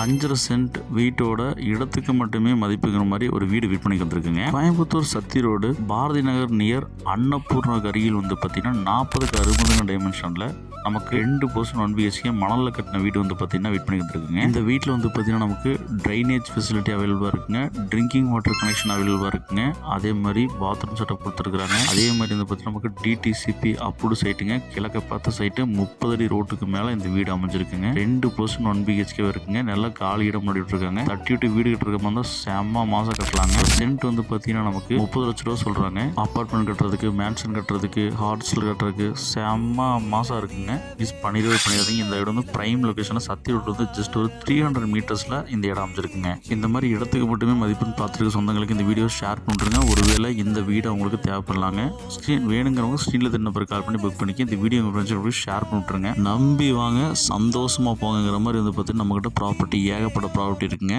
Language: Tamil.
அஞ்சரை சென்ட் வீட்டோட இடத்துக்கு மட்டுமே மதிப்புங்கிற மாதிரி ஒரு வீடு விற்பனைக்கு வந்திருக்குங்க. கோயம்புத்தூர் சத்தி ரோடு பாரதி நகர் நியர் அன்னபூர்ணாக்கு அருகில் வந்து பார்த்தீங்கன்னா நாற்பதுக்கு அறுபதுங்க டைமென்ஷனில் நமக்கு ரெண்டு பர்சன்ட் ஒன் பிஹெச்கே மணலில் கட்டின வீடு வந்து பார்த்தீங்கன்னா விற்பனைக்கு வந்துருக்குங்க இந்த வீட்டில் வந்து பார்த்தீங்கன்னா நமக்கு ட்ரைனேஜ் ஃபெசிலிட்டி அவைலபிளாக இருக்குங்க. ட்ரிங்கிங் வாட்டர் கனெக்ஷன் அவைலபிளாக இருக்குங்க. அதே மாதிரி பாத்ரூம் செட்டப் கொடுத்துருக்குறாங்க. அதே மாதிரி வந்து பார்த்தீங்கன்னா நமக்கு டிடிசிபி அப்ரூவ்டு சைட்டுங்க கிழக்க பார்த்த சைட்டு முப்பது அடி ரோட்டுக்கு மேலே இந்த வீடு அமைஞ்சிருக்குங்க. ரெண்டு பர்சன்ட் ஒன் பிஹெச்கே இருக்குங்க. நல்லா காலி இடம் முன்னாடி விட்டுருக்காங்க தட்டி விட்டு வீடு கட்டுறதுக்கு வந்து செம்ம மாதம் கட்டலாங்க. சென்ட் வந்து பார்த்தீங்கன்னா நமக்கு முப்பது லட்ச ரூபா சொல்கிறாங்க அப்பார்ட்மெண்ட் கட்டுறதுக்கு மேன்ஷன் கட்டுறதுக்கு ஹார்ட்ஸில் கட்டுறதுக்கு செம்ம மாதம் இருக்குங்க. மிஸ் பண்ணிடவே பண்ணிடாதீங்க இந்த இடம் வந்து ப்ரைம் லொக்கேஷனில் சத்தி ரோட்டில் வந்து ஜஸ்ட் ஒரு த்ரீ ஹண்ட்ரட் மீட்டர்ஸில் இந்த இடம் அமைச்சிருக்குங்க இந்த மாதிரி இடத்துக்கு மட்டுமே மதிப்பெண் பார்த்துருக்க சொந்தங்களுக்கு இந்த வீடியோ ஷேர் பண்ணுறேங்க ஒருவேளை இந்த வீடு அவங்களுக்கு தேவைப்படலாங்க. ஸ்க்ரீன் வேணுங்கிறவங்க ஸ்க்ரீனில் தெரிய நம்பர் கால் பண்ணி புக் பண்ணிக்க. இந்த வீடியோ உங்கள் ஃப்ரெண்ட்ஸ் ஷேர் பண்ணிட்டுருங்க நம்பி வாங்க சந்தோஷமாக போங்கிற மாதிரி வந்து பார்த்து நம்மக்கிட்ட ப்ராப்பர்ட்டி ஏகப்பட்ட ப்ராப்பர்ட்டி இருக்குங்க.